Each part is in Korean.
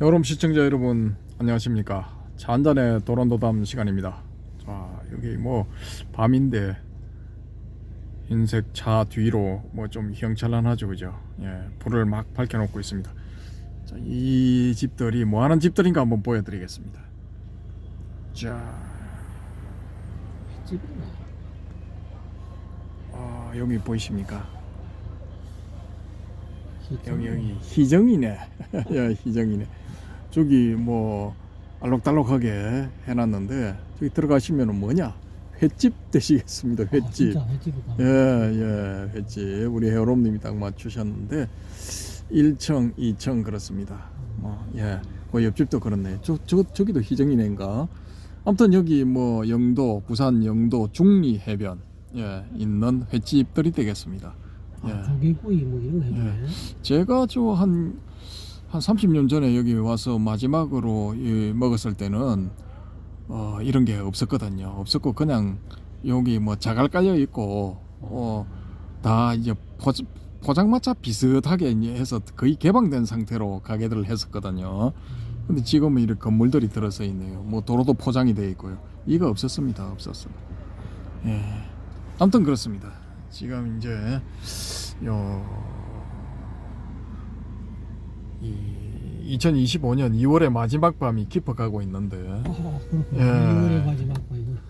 여러분 시청자 여러분 안녕하십니까? 차 한잔의 도란도담 시간입니다. 자 여기 뭐 밤인데 흰색 차 뒤로 뭐좀 휘황찬란하죠 그죠? 예 불을 막 밝혀놓고 있습니다. 자, 이 집들이 뭐 하는 집들인가 한번 보여드리겠습니다. 자. 어, 여기 보이십니까? 여기 여기 희정이네. 야 희정이네 저기 뭐 알록달록하게 해놨는데 저기 들어가시면은 뭐냐? 횟집 되시겠습니다 아, 횟집. 횟집이다. 예예 횟집. 우리 회원님이 딱 맞추셨는데 1층 2층 그렇습니다. 뭐예그 옆집도 그렇네. 저, 저 저기도 희정이네인가? 아무튼 여기 뭐 영도 부산 영도 중리 해변 예 있는 횟집들이 되겠습니다. 예. 아, 조개구이 뭐 이런 거 해주네. 제가 저 한 한 30년 전에 여기 와서 마지막으로 이 먹었을 때는 어 이런 게 없었거든요. 없었고 그냥 여기 뭐 자갈 깔려 있고 어 다 이제 포, 포장마차 비슷하게 이제 해서 거의 개방된 상태로 가게들을 했었거든요. 근데 지금은 이렇게 건물들이 들어서 있네요. 뭐 도로도 포장이 돼 있고요. 이거 없었습니다. 없었어요. 예. 아무튼 그렇습니다. 지금 이제 요 이 2025년 2월의 마지막 밤이 깊어가고 있는데 아, 그렇구나. 예. 2월에 마지막 밤이구나.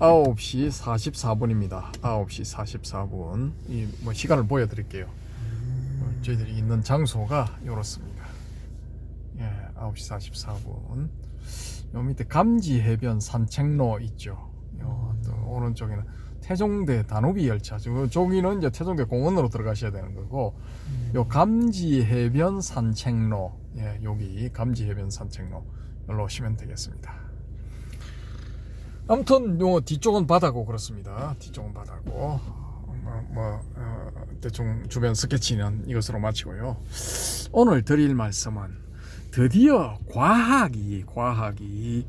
9시 44분입니다. 9시 44분. 이 뭐 시간을 보여 드릴게요. 어, 저희들이 있는 장소가 이렇습니다. 예, 9시 44분. 요 밑에 감지 해변 산책로 있죠. 요 또 오른쪽에는 태종대 단오비 열차. 저 저기는 이제 태종대 공원으로 들어가셔야 되는 거고, 요 감지 해변 산책로. 예, 여기 감지 해변 산책로. 여기로 오시면 되겠습니다. 아무튼 요 뒤쪽은 바다고 그렇습니다. 뒤쪽은 바다고 뭐, 뭐 어, 대충 주변 스케치는 이것으로 마치고요. 오늘 드릴 말씀은 드디어 과학이 과학이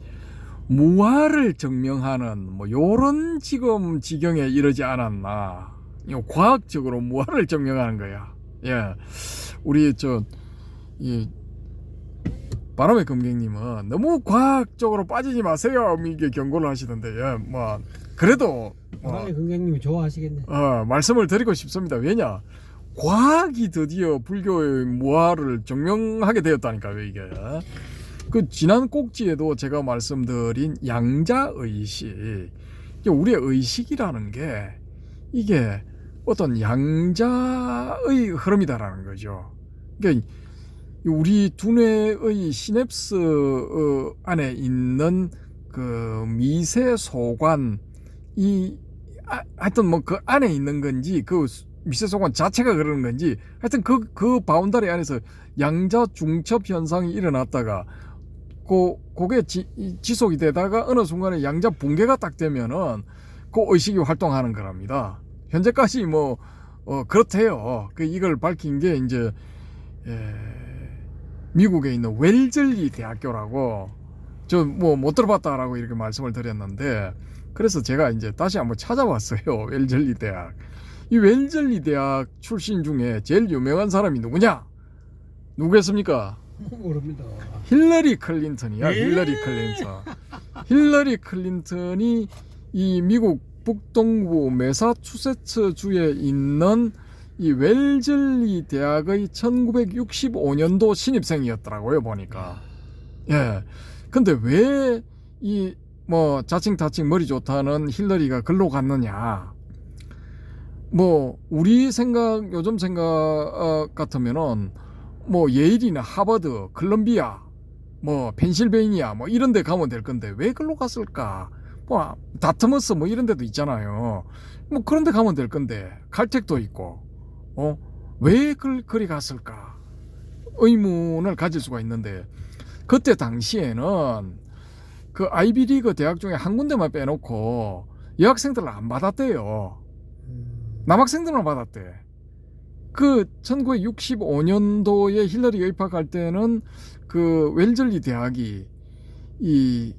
무화를 증명하는 뭐 요런 지금 지경에 이르지 않았나. 요 과학적으로 무화를 증명하는 거야. 예, 우리 저 이 바람의 금객님은 너무 과학적으로 빠지지 마세요. 이게 경고를 하시던데, 예, 뭐 그래도 뭐, 바람의 건강님이 좋아하시겠네. 어, 말씀을 드리고 싶습니다. 왜냐? 과학이 드디어 불교의 무화를 증명하게 되었다니까요, 이게. 그 지난 꼭지에도 제가 말씀드린 양자 의식. 우리의 의식이라는 게 이게 어떤 양자의 흐름이다라는 거죠. 그러니까 우리 두뇌의 시냅스 어, 안에 있는 그 미세 소관 이 아, 하여튼 뭐 그 안에 있는 건지 그 미세 소관 자체가 그러는 건지 하여튼 그 그 바운다리 안에서 양자 중첩 현상이 일어났다가 그 그게 지, 이- 지속이 되다가 어느 순간에 양자 붕괴가 딱 되면은 그 의식이 활동하는 거랍니다. 현재까지 뭐 어, 그렇대요. 그 이걸 밝힌 게 이제 예, 미국에 있는 웰즐리 대학교라고 저 뭐 못 들어봤다라고 이렇게 말씀을 드렸는데 그래서 제가 이제 다시 한번 찾아봤어요 웰즐리 대학 이 웰즐리 대학 출신 중에 제일 유명한 사람이 누구냐 누구겠습니까 모릅니다. 힐러리 클린턴이야 에? 힐러리 클린턴 힐러리 클린턴이 이 미국 북동부 메사추세츠 주에 있는 이 웰즐리 대학의 1965년도 신입생이었더라고요 보니까. 예. 근데 왜 이 뭐 자칭 타칭 머리 좋다는 힐러리가 글로 갔느냐? 뭐 우리 생각 요즘 생각 어, 같으면은 뭐 예일이나 하버드 콜롬비아 뭐 펜실베이니아 뭐 이런 데 가면 될 건데 왜 글로 갔을까 뭐 다트머스 뭐 이런 데도 있잖아요. 뭐 그런 데 가면 될 건데 칼텍도 있고 어왜 그리 갔을까? 의문을 가질 수가 있는데 그때 당시에는 그 아이비리그 대학 중에 한 군데만 빼놓고 여학생들을 안 받았대요. 음, 남학생들만 받았대. 그 1965년도에 힐러리가 입학할 때는 그 웰즐리 대학이 이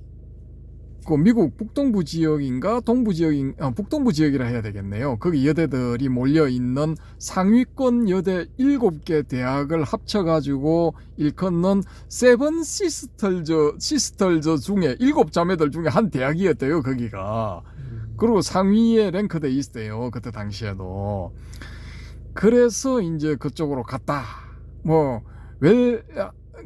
그 미국 북동부 지역인가 동부 지역인 아, 북동부 지역이라 해야 되겠네요. 거기 여대들이 몰려 있는 상위권 여대 7개 대학을 합쳐 가지고 일컫는 세븐 시스터즈 시스터즈 중에 일곱 자매들 중에 한 대학이었대요. 거기가. 음. 그리고 상위에 랭크돼 있어요. 그때 당시에도. 그래서 이제 그쪽으로 갔다. 뭐, 웰,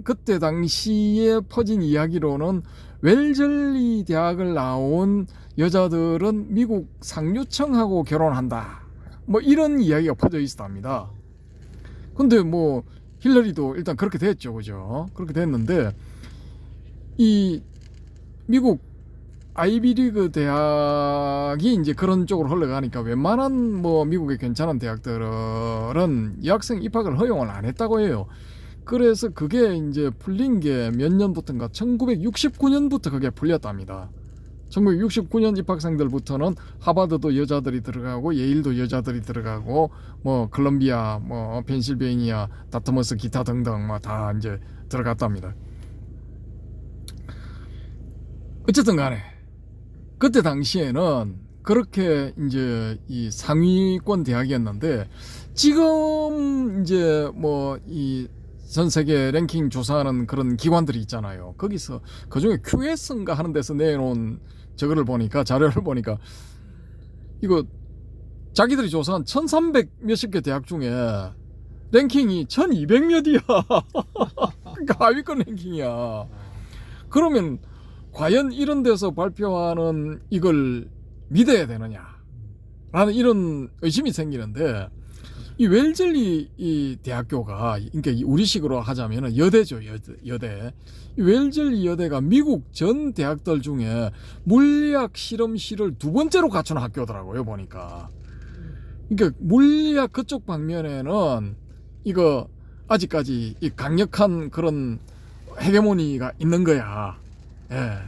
그때 당시에 퍼진 이야기로는 웰절리 대학을 나온 여자들은 미국 상류층하고 결혼한다. 뭐 이런 이야기가 퍼져 있었답니다. 근데 뭐 힐러리도 일단 그렇게 됐죠. 그죠? 그렇게 됐는데 이 미국 아이비리그 대학이 이제 그런 쪽으로 흘러가니까 웬만한 뭐 미국의 괜찮은 대학들은 여학생 입학을 허용을 안 했다고 해요. 그래서 그게 이제 풀린 게 몇 년부터인가 1969년부터 그게 풀렸답니다. 1969년 입학생들부터는 하버드도 여자들이 들어가고 예일도 여자들이 들어가고 뭐 컬럼비아 뭐 펜실베이니아 다트머스 기타 등등 뭐 다 이제 들어갔답니다. 어쨌든 간에 그때 당시에는 그렇게 이제 이 상위권 대학이었는데 지금 이제 뭐 이 전 세계 랭킹 조사하는 그런 기관들이 있잖아요. 거기서 그 중에 QS인가 하는 데서 내놓은 저거를 보니까 자료를 보니까 이거 자기들이 조사한 1300 몇십 개 대학 중에 랭킹이 1200 몇이야. 그러니까 하위권 랭킹이야. 그러면 과연 이런 데서 발표하는 이걸 믿어야 되느냐? 라는 이런 의심이 생기는데 이 웰젤리 이 대학교가 그러니까 이 우리식으로 하자면은 여대죠 여대, 여대. 이 웰젤리 여대가 미국 전 대학들 중에 물리학 실험실을 두 번째로 갖춘 학교더라고요 보니까. 그러니까 물리학 그쪽 방면에는 이거 아직까지 이 강력한 그런 헤게모니가 있는 거야. 예.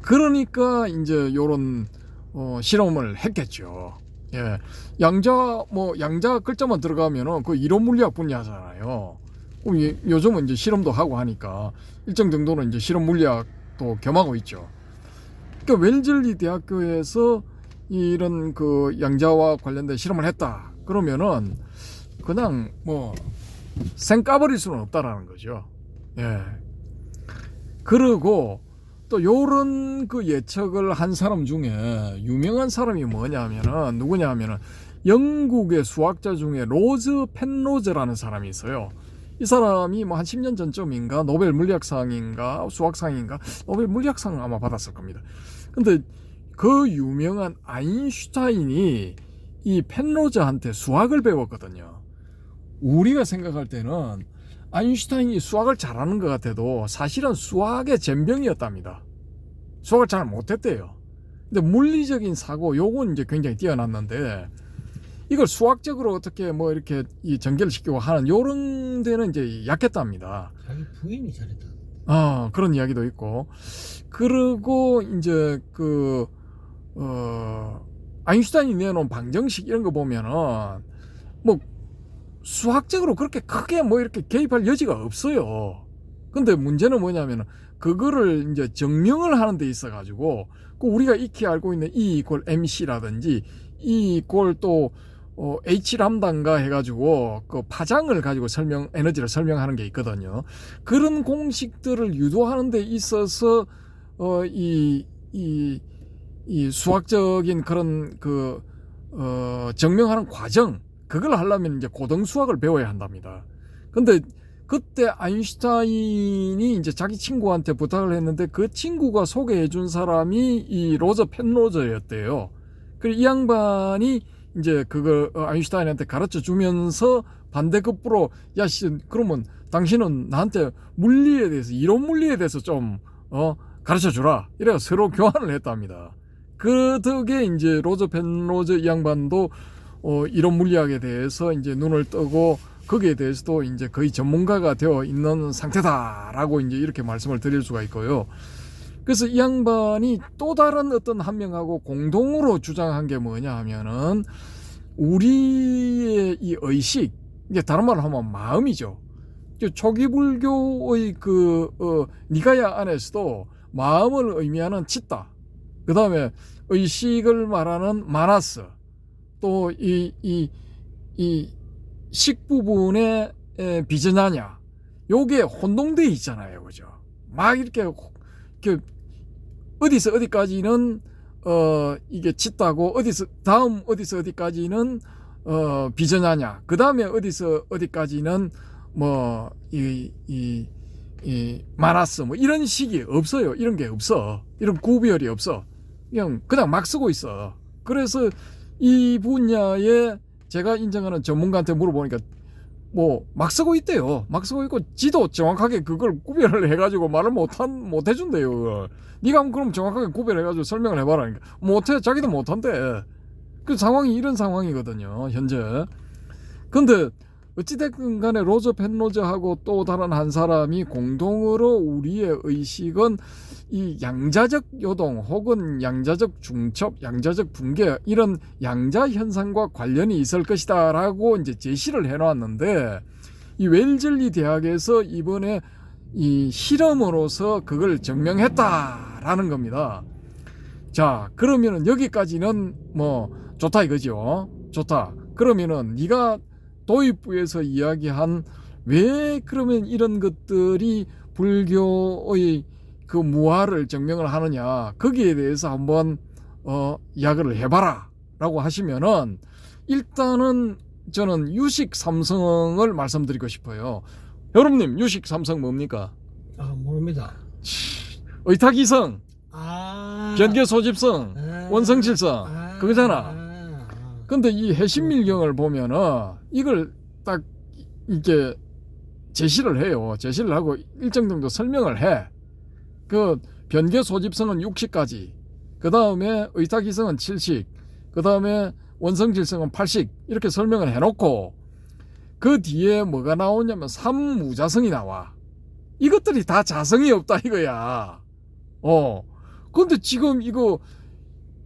그러니까 이제 요런 어, 실험을 했겠죠. 예. 양자 뭐 양자 글자만 들어가면은 그 이론 물리학 분야잖아요. 그럼 이- 요즘은 이제 실험도 하고 하니까 일정 정도는 이제 실험 물리학도 겸하고 있죠. 그러니까 웰즐리 대학교에서 이런 그 양자와 관련된 실험을 했다. 그러면은 그냥 뭐 생까버릴 수는 없다라는 거죠. 예. 그리고 또 요런 그 예측을 한 사람 중에 유명한 사람이 뭐냐면은 누구냐면은 영국의 수학자 중에 로즈 펜로즈라는 사람이 있어요. 이 사람이 뭐 한 10년 전쯤인가 노벨 물리학상인가 수학상인가 노벨 물리학상 아마 받았을 겁니다. 근데 그 유명한 아인슈타인이 이 펜로즈한테 수학을 배웠거든요. 우리가 생각할 때는 아인슈타인이 수학을 잘하는 것 같아도 사실은 수학의 젬병이었답니다. 수학을 잘 못했대요. 근데 물리적인 사고 요건 이제 굉장히 뛰어났는데 이걸 수학적으로 어떻게 뭐 이렇게 이 전개를 시키고 하는 요런 데는 이제 약했답니다. 자기 부인이 잘했다. 아, 그런 이야기도 있고. 그리고 이제 그, 어, 아인슈타인이 내놓은 방정식 이런 거 보면은 뭐 수학적으로 그렇게 크게 뭐 이렇게 개입할 여지가 없어요. 근데 문제는 뭐냐면은 그거를 이제 증명을 하는 데 있어 가지고 그 우리가 익히 알고 있는 E 이꼴 mc라든지 E 이꼴 또 어, h 람다인가 해가지고 그 파장을 가지고 설명 에너지를 설명하는 게 있거든요. 그런 공식들을 유도하는 데 있어서 어, 이, 이, 이 수학적인 그런 그 어, 증명하는 과정 그걸 하려면 이제 고등 수학을 배워야 한답니다. 근데 그때 아인슈타인이 이제 자기 친구한테 부탁을 했는데 그 친구가 소개해 준 사람이 이 로저 펜로저였대요. 그리고 이 양반이 이제 그걸 어, 아인슈타인한테 가르쳐 주면서 반대급부로 야 씨, 그러면 당신은 나한테 물리에 대해서 이론 물리에 대해서 좀 어, 가르쳐 주라. 이래가 서로 교환을 했답니다. 그 덕에 이제 로저 펜로저 이 양반도 어, 이론 물리학에 대해서 이제 눈을 뜨고 거기에 대해서도 이제 거의 전문가가 되어 있는 상태다라고 이제 이렇게 말씀을 드릴 수가 있고요. 그래서 이 양반이 또 다른 어떤 한 명하고 공동으로 주장한 게 뭐냐 하면은 우리의 이 의식, 이게 다른 말로 하면 마음이죠. 이제 초기 불교의 그 어, 니가야 안에서도 마음을 의미하는 치다, 그 다음에 의식을 말하는 마나스, 또 이, 이, 이 식 부분의 에, 비전하냐, 요게 혼동돼 있잖아요. 그죠? 막 이렇게, 호- 이렇게 어디서 어디까지는 어 이게 짙다고 어디서 다음 어디서 어디까지는 어 비전하냐. 그 다음에 어디서 어디까지는 뭐 이 이이 마나스 뭐 이런 식이 없어요. 이런 게 없어. 이런 구별이 없어. 그냥 그냥 막 쓰고 있어. 그래서 이 분야에 제가 인정하는 전문가한테 물어보니까 뭐 막 쓰고 있대요 막 쓰고 있고 지도 정확하게 그걸 구별을 해가지고 말을 못한 못 해준대요 그걸. 네가 그럼 정확하게 구별해가지고 설명을 해봐라. 그러니까 못해 자기도 못한대. 그 상황이 이런 상황이거든요 현재. 근데 어찌됐든 간에 로저 펜로저하고 또 다른 한 사람이 공동으로 우리의 의식은 이 양자적 요동 혹은 양자적 중첩, 양자적 붕괴 이런 양자 현상과 관련이 있을 것이다라고 이제 제시를 해놨는데 이 웰즐리 대학에서 이번에 이 실험으로서 그걸 증명했다라는 겁니다. 자, 그러면은 여기까지는 뭐 좋다 이거죠. 좋다. 그러면은 네가 도입부에서 이야기한 왜 그러면 이런 것들이 불교의 그 무화를 증명을 하느냐 거기에 대해서 한번 어 이야기를 해봐라라고 하시면은 일단은 저는 유식 삼성을 말씀드리고 싶어요. 여러분님 유식 삼성 뭡니까? 아 모릅니다. 의탁이성, 아 변계 소집성, 아, 원성질성 아, 그거잖아. 근데 이 해신밀경을 보면은 이걸 딱 이렇게 제시를 해요. 제시를 하고 일정 정도 설명을 해. 그 변계 소집성은 60까지. 그 다음에 의탁이성은 70. 그 다음에 원성질성은 80. 이렇게 설명을 해놓고 그 뒤에 뭐가 나오냐면 삼무자성이 나와. 이것들이 다 자성이 없다 이거야. 어. 근데 지금 이거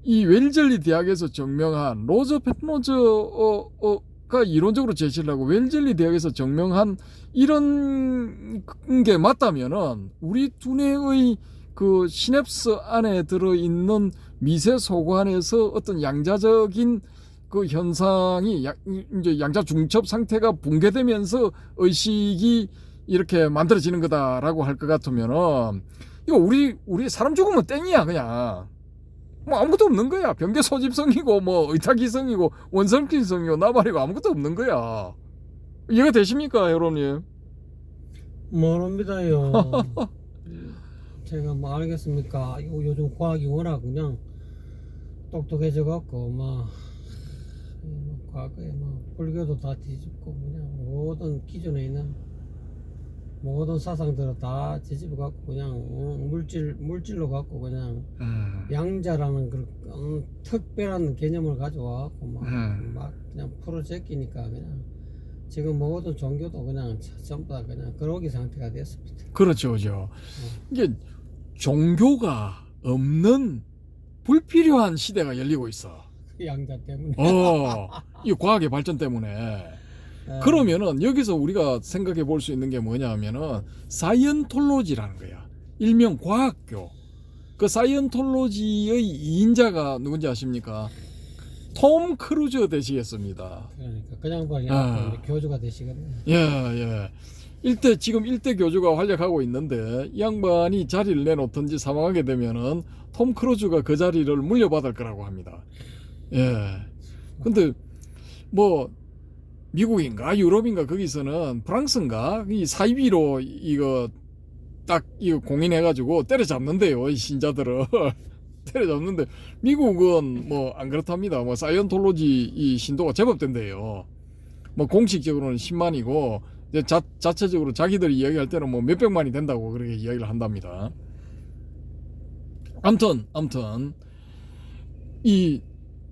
이 웰젤리 대학에서 증명한 로저 페노저가 이론적으로 제시를 하고 웰젤리 대학에서 증명한 이런 게 맞다면은 우리 두뇌의 그 시냅스 안에 들어 있는 미세 소관에서 어떤 양자적인 그 현상이 양, 이제 양자 중첩 상태가 붕괴되면서 의식이 이렇게 만들어지는 거다라고 할 것 같으면은 이거 우리 우리 사람 죽으면 땡이야 그냥 뭐 아무것도 없는 거야. 변계 소집성이고 뭐 의탁이성이고 원성기성이고 나발이고 아무것도 없는 거야. 이해가 되십니까, 여러분님? 모릅니다요. 제가 뭐 알겠습니까? 요, 요즘 과학이 워낙 그냥 똑똑해져 갖고 막뭐 과거에 뭐 불교도 다 뒤집고 그냥 모든 기존에 있는 모든 사상들을 다 뒤집어 갖고 그냥 어, 물질 물질로 갖고 그냥 음, 양자라는 그 음, 특별한 개념을 가져와 갖고 막, 음. 막 그냥 풀어 제끼니까 그냥 지금 모든 종교도 그냥 전부 다 그냥 그러기 상태가 됐습니다. 그렇죠, 그죠. 이게 종교가 없는 불필요한 시대가 열리고 있어. 그 양자 때문에. 어, 이 과학의 발전 때문에. 예. 그러면은 여기서 우리가 생각해 볼 수 있는 게 뭐냐 하면은 사이언톨로지라는 거야. 일명 과학교. 그 사이언톨로지의 이인자가 누군지 아십니까? 톰 크루즈 되시겠습니다. 그러니까 그냥 봐 아. 교주가 되시겠네. 예, 예. 일대 지금 일대 교주가 활약하고 있는데 이 양반이 자리를 내놓든지 사망하게 되면은 톰 크루즈가 그 자리를 물려받을 거라고 합니다. 예. 근데 뭐 미국인가? 유럽인가? 거기서는 프랑스인가? 이 사이비로 이거 딱 이거 공인해 가지고 때려잡는데요 이 신자들을. 때려잡는데. 미국은 뭐 안 그렇답니다. 뭐 사이언톨로지 이 신도가 제법 된대요. 뭐 공식적으로는 10만이고 이제 자, 자체적으로 자기들이 이야기할 때는 뭐 몇백만이 된다고 그렇게 이야기를 한답니다. 암튼 암튼 이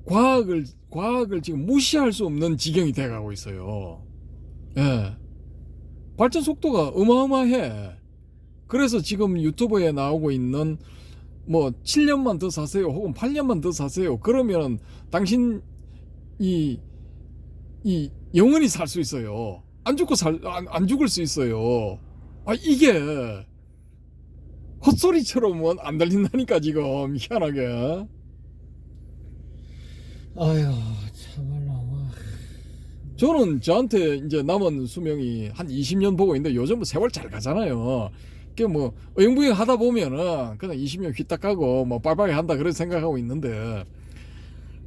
과학을 과학을 지금 무시할 수 없는 지경이 돼가고 있어요. 예. 발전 속도가 어마어마해. 그래서 지금 유튜브에 나오고 있는 뭐 7년만 더 사세요 혹은 8년만 더 사세요. 그러면 당신 이, 이 영원히 살 수 있어요. 안 죽고 살, 안, 안 죽을 수 있어요. 아, 이게 헛소리처럼은 안 들린다니까 지금 희한하게. 아유 참말로 뭐. 저는 저한테 이제 남은 수명이 한 20년 보고 있는데 요즘 은 세월 잘 가잖아요. 그뭐 어영부영 하다 보면은 그냥 20년 휘딱 가고 뭐 빨빨이 한다 그런 생각하고 있는데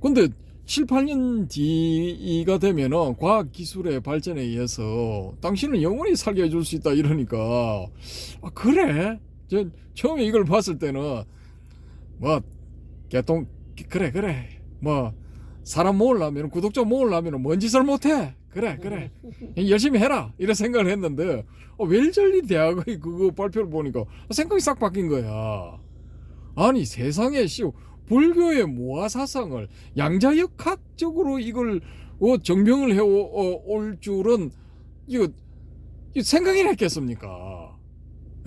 근데 7, 8년 뒤가 되면은 과학 기술의 발전에 의해서 당신은 영원히 살게 해줄 수 있다 이러니까 아 그래? 저 처음에 이걸 봤을 때는 뭐 개똥 그래 그래 뭐 사람 모으려면 구독자 모으려면 뭔 짓을 못해? 그래 그래. 열심히 해라. 이런 생각을 했는데 어, 웰절리 대학의 그거 발표를 보니까 생각이 싹 바뀐 거야. 아니 세상에 씨 불교의 모아 사상을 양자역학적으로 이걸 어, 정병을 해올 줄은 이거, 이거 생각이나 했겠습니까?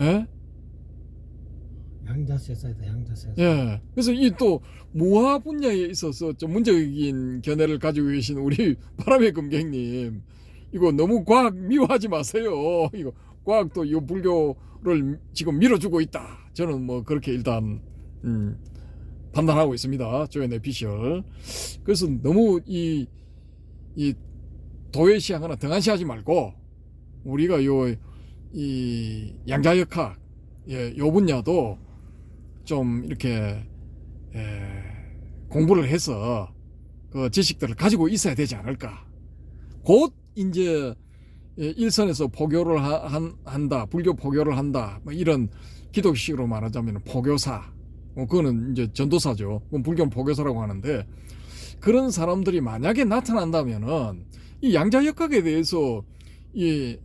예? 양자세 사이다 양자세사. 예. 그래서 이 또 모화 분야에 있어서 좀 문적인 견해를 가지고 계신 우리 바람의 금객님 이거 너무 과학 미워하지 마세요. 이거 과학도 이 불교를 지금 밀어주고 있다. 저는 뭐 그렇게 일단 음, 판단하고 있습니다. 조연의 피셜. 그래서 너무 이, 이 도외시하거나 하나 등한시하지 말고 우리가 요 이 양자역학 예, 요 분야도 좀 이렇게 에, 공부를 해서 그 지식들을 가지고 있어야 되지 않을까. 곧 이제 예, 일선에서 포교를 하- 한, 한다, 불교 포교를 한다, 뭐 이런 기독식으로 말하자면 포교사, 뭐 그거는 이제 전도사죠. 그건 불교 포교사라고 하는데 그런 사람들이 만약에 나타난다면은 이 양자역학에 대해서 이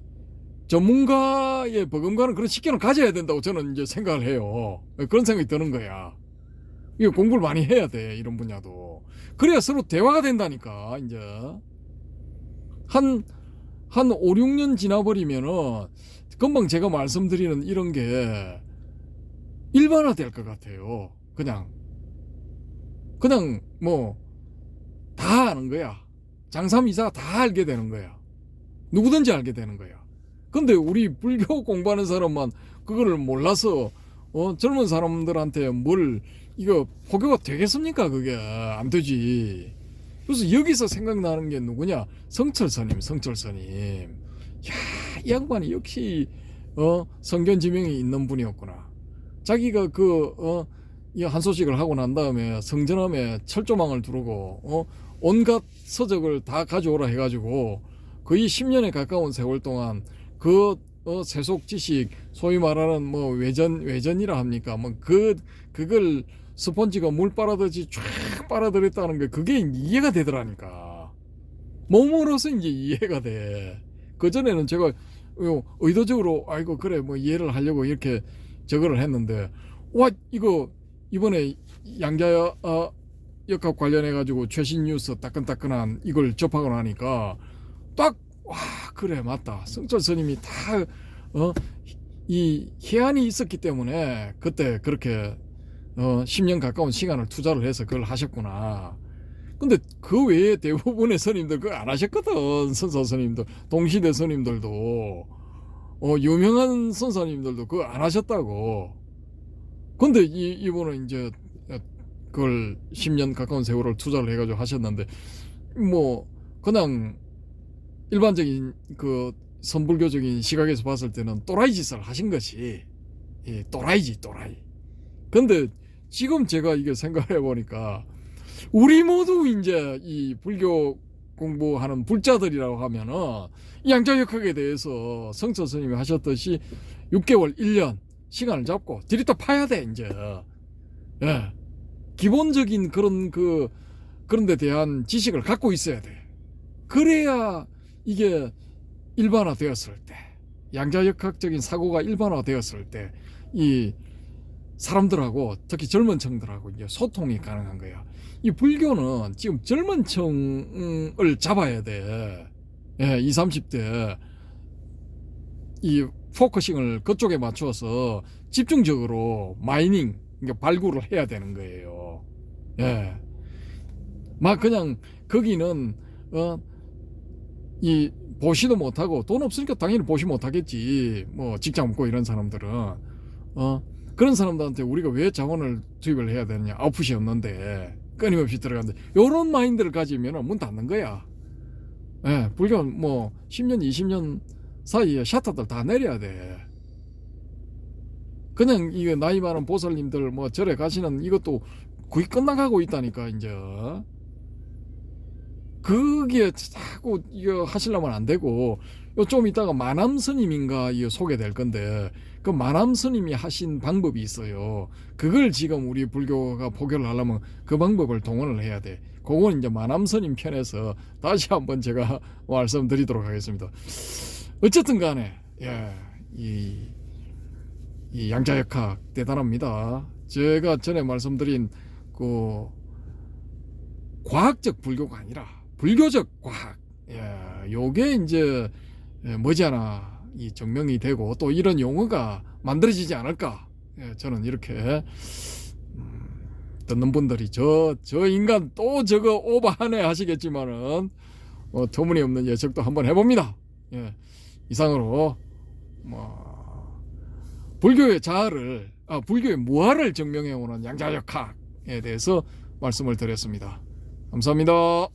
전문가 의 버금가는 그런 식견을 가져야 된다고 저는 이제 생각을 해요. 그런 생각이 드는 거야. 이거 공부를 많이 해야 돼, 이런 분야도. 그래야 서로 대화가 된다니까, 이제. 한, 한 5, 6년 지나버리면은, 금방 제가 말씀드리는 이런 게 일반화 될 것 같아요. 그냥. 그냥 뭐, 다 아는 거야. 장삼이사 다 알게 되는 거야. 누구든지 알게 되는 거야. 근데 우리 불교 공부하는 사람만 그거를 몰라서 어, 젊은 사람들한테 뭘 이거 포교가 되겠습니까? 그게 안 되지. 그래서 여기서 생각나는 게 누구냐? 성철 스님, 성철 스님. 야, 이 양반이 역시 어, 성견 지명이 있는 분이었구나. 자기가 그 어, 이 한 소식을 하고 난 다음에 성전함에 철조망을 두르고 어, 온갖 서적을 다 가져오라 해가지고 거의 10년에 가까운 세월 동안 그 어, 세속 지식 소위 말하는 뭐 외전 외전이라 합니까? 뭐 그 그걸 스펀지가 물 빨아들지 쫙 빨아들였다는 게 그게 이해가 되더라니까. 몸으로서 이제 이해가 돼. 그 전에는 제가 어, 의도적으로 아이고 그래 뭐 이해를 하려고 이렇게 저거를 했는데 와 이거 이번에 양자 어, 역학 관련해 가지고 최신 뉴스 따끈따끈한 이걸 접하고 나니까 딱 와 그래 맞다 성철 스님이 다어이 해안이 있었기 때문에 그때 그렇게 어 10년 가까운 시간을 투자를 해서 그걸 하셨구나. 근데 그 외에 대부분의 스님들 그거 안 하셨거든 선사 스님들 동시대 스님들도 어 유명한 선사님들도 그거 안 하셨다고. 근데 이 이분은 이제 그걸 10년 가까운 세월을 투자를 해가지고 하셨는데 뭐 그냥 일반적인 그 선불교적인 시각에서 봤을 때는 또라이 짓을 하신 것이 예, 또라이지 또라이. 근데 지금 제가 이게 생각해 보니까 우리 모두 이제 이 불교 공부하는 불자들이라고 하면은 이 양자역학에 대해서 성철 스님이 하셨듯이 6개월, 1년 시간을 잡고 들이또 파야 돼 이제. 예. 기본적인 그런 그 그런 데 대한 지식을 갖고 있어야 돼. 그래야 이게 일반화 되었을 때 양자역학적인 사고가 일반화 되었을 때 이 사람들하고 특히 젊은 층들하고 이제 소통이 가능한 거야. 이 불교는 지금 젊은 층을 잡아야 돼. 예, 20, 30대 이 포커싱을 그쪽에 맞춰서 집중적으로 마이닝 그러니까 발굴을 해야 되는 거예요. 예. 막 그냥 거기는 어 이 보시도 못하고 돈 없으니까 당연히 보시 못하겠지. 뭐 직장 없고 이런 사람들은. 어? 그런 사람들한테 우리가 왜 자원을 투입을 해야 되느냐. 아웃풋이 없는데 끊임없이 들어가는데 요런 마인드를 가지면 문 닫는 거야. 예, 불교는 뭐 10년 20년 사이에 샤터들 다 내려야 돼. 그냥 이거 나이 많은 보살님들 뭐 절에 가시는 이것도 거의 끝나가고 있다니까 이제 그게 자꾸 이거 하시려면 안 되고 요좀 이따가 마남 스님인가 이거 소개될 건데 그 마남 스님이 하신 방법이 있어요. 그걸 지금 우리 불교가 포교를 하려면 그 방법을 동원을 해야 돼. 그건 이제 마남 스님 편에서 다시 한번 제가 말씀드리도록 하겠습니다. 어쨌든 간에 예, 이, 이 양자역학 대단합니다. 제가 전에 말씀드린 그 과학적 불교가 아니라 불교적 과학. 예, 요게 이제 예, 머지않아 이 증명이 되고 또 이런 용어가 만들어지지 않을까. 예, 저는 이렇게 음, 듣는 분들이 저 저 인간 또 저거 오버하네 하시겠지만은 어, 터무니없는 예측도 한번 해봅니다. 예, 이상으로 뭐 불교의 자아를 아 불교의 무아를 증명해 오는 양자역학에 대해서 말씀을 드렸습니다. 감사합니다.